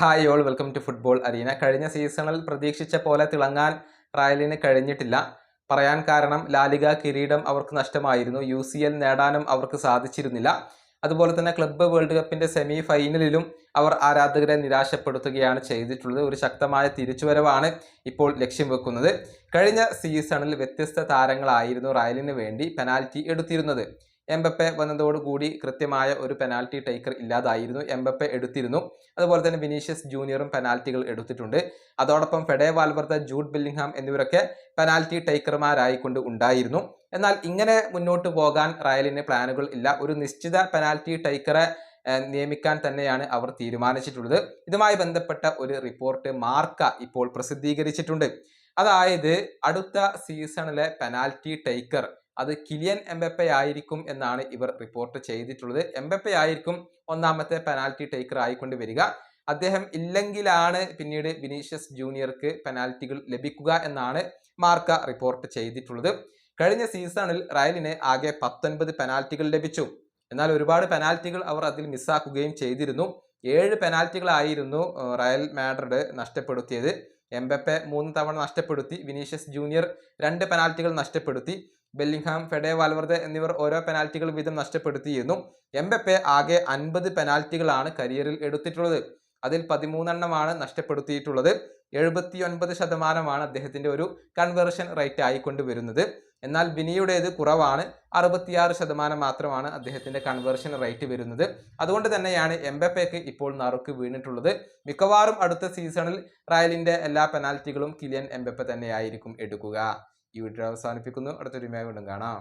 Hi all welcome to football arena കഴിഞ്ഞ സീസണിൽ പ്രതീക്ഷിച്ച പോലെ തിളങ്ങാൻ റയലിന് കഴിഞ്ഞിട്ടില്ല. പറയാൻ കാരണം ലാലിക കിരീടം അവർക്ക് നഷ്ടമായിരുന്നു. യു സി എൽ നേടാനും അവർക്ക് സാധിച്ചിരുന്നില്ല. അതുപോലെ തന്നെ ക്ലബ്ബ് വേൾഡ് കപ്പിന്റെ സെമി ഫൈനലിലും അവർ ആരാധകരെ നിരാശപ്പെടുത്തുകയാണ് ചെയ്തിട്ടുള്ളത്. ഒരു ശക്തമായ തിരിച്ചുവരവാണ് ഇപ്പോൾ ലക്ഷ്യം വെക്കുന്നത്. കഴിഞ്ഞ സീസണിൽ വ്യത്യസ്ത താരങ്ങളായിരുന്നു റയലിന് വേണ്ടി പെനാൽറ്റി എടുത്തിരുന്നത്. എംബപ്പെ വന്നതോടുകൂടി കൃത്യമായ ഒരു പെനാൽറ്റി ടേക്കർ ഇല്ലാതായിരുന്നു. എംബപ്പെ എടുത്തിരുന്നു. അതുപോലെ തന്നെ വിനീഷ്യസ് ജൂനിയറും പെനാൽറ്റികൾ എടുത്തിട്ടുണ്ട്. അതോടൊപ്പം ഫെഡേ വാൽവർത്ത ജൂഡ് ബില്ലിംഗ്ഹാം എന്നിവരൊക്കെ പെനാൽറ്റി ടേക്കർമാരായിക്കൊണ്ട് ഉണ്ടായിരുന്നു. എന്നാൽ ഇങ്ങനെ മുന്നോട്ട് പോകാൻ റയലിന് പ്ലാനുകൾ ഇല്ല. ഒരു നിശ്ചിത പെനാൽറ്റി ടേക്കറെ നിയമിക്കാൻ തന്നെയാണ് അവർ തീരുമാനിച്ചിട്ടുള്ളത്. ഇതുമായി ബന്ധപ്പെട്ട ഒരു റിപ്പോർട്ട് മാർക്ക ഇപ്പോൾ പ്രസിദ്ധീകരിച്ചിട്ടുണ്ട്. അതായത് അടുത്ത സീസണിലെ പെനാൽറ്റി ടേക്കർ അത് കിലിയൻ എംബപ്പെ ആയിരിക്കും എന്നാണ് ഇവർ റിപ്പോർട്ട് ചെയ്തിട്ടുള്ളത്. എംബപ്പെ ആയിരിക്കും ഒന്നാമത്തെ പെനാൽറ്റി ടേക്കർ ആയിക്കൊണ്ട് വരിക. അദ്ദേഹം ഇല്ലെങ്കിലാണ് പിന്നീട് വിനീഷ്യസ് ജൂനിയർക്ക് പെനാൽറ്റികൾ ലഭിക്കുക എന്നാണ് മാർക്ക റിപ്പോർട്ട് ചെയ്തിട്ടുള്ളത്. കഴിഞ്ഞ സീസണിൽ റയലിന് ആകെ പത്തൊൻപത് പെനാൽറ്റികൾ ലഭിച്ചു. എന്നാൽ ഒരുപാട് പെനാൽറ്റികൾ അവർ അതിൽ മിസ്സാക്കുകയും ചെയ്തിരുന്നു. ഏഴ് പെനാൽറ്റികളായിരുന്നു റയൽ മാഡ്രിഡ് നഷ്ടപ്പെടുത്തിയത്. എംബപ്പെ മൂന്ന് തവണ നഷ്ടപ്പെടുത്തി വിനീഷ്യസ് ജൂനിയർ രണ്ട് പെനാൽറ്റികൾ നഷ്ടപ്പെടുത്തി. ബെല്ലിംഗ്ഹാം ഫെഡേ വാൽവർദെ എന്നിവർ ഓരോ പെനാൽറ്റികൾ വീതം നഷ്ടപ്പെടുത്തിയിരുന്നു. എംബപ്പെ ആകെ അൻപത് പെനാൽറ്റികളാണ് കരിയറിൽ എടുത്തിട്ടുള്ളത്. അതിൽ പതിമൂന്നെണ്ണമാണ് നഷ്ടപ്പെടുത്തിയിട്ടുള്ളത്. എഴുപത്തി ഒൻപത് ശതമാനമാണ് അദ്ദേഹത്തിന്റെ ഒരു കൺവേർഷൻ റേറ്റ് ആയിക്കൊണ്ട് വരുന്നത് എന്നാൽ ബിനിയുടേത് കുറവാണ്. അറുപത്തിയാറ് ശതമാനം മാത്രമാണ് അദ്ദേഹത്തിന്റെ കൺവേർഷൻ റേറ്റ് വരുന്നത്. അതുകൊണ്ട് തന്നെയാണ് എംബപ്പേക്ക് ഇപ്പോൾ നറുക്ക് വീണിട്ടുള്ളത്. മിക്കവാറും അടുത്ത സീസണിൽ റയലിന്റെ എല്ലാ പെനാൽറ്റികളും കിലിയൻ എംബപ്പെ തന്നെയായിരിക്കും എടുക്കുക. ഈ വീഡിയോ അവസാനിപ്പിക്കുന്നു. അടുത്തൊരു വീണ്ടും കാണാം.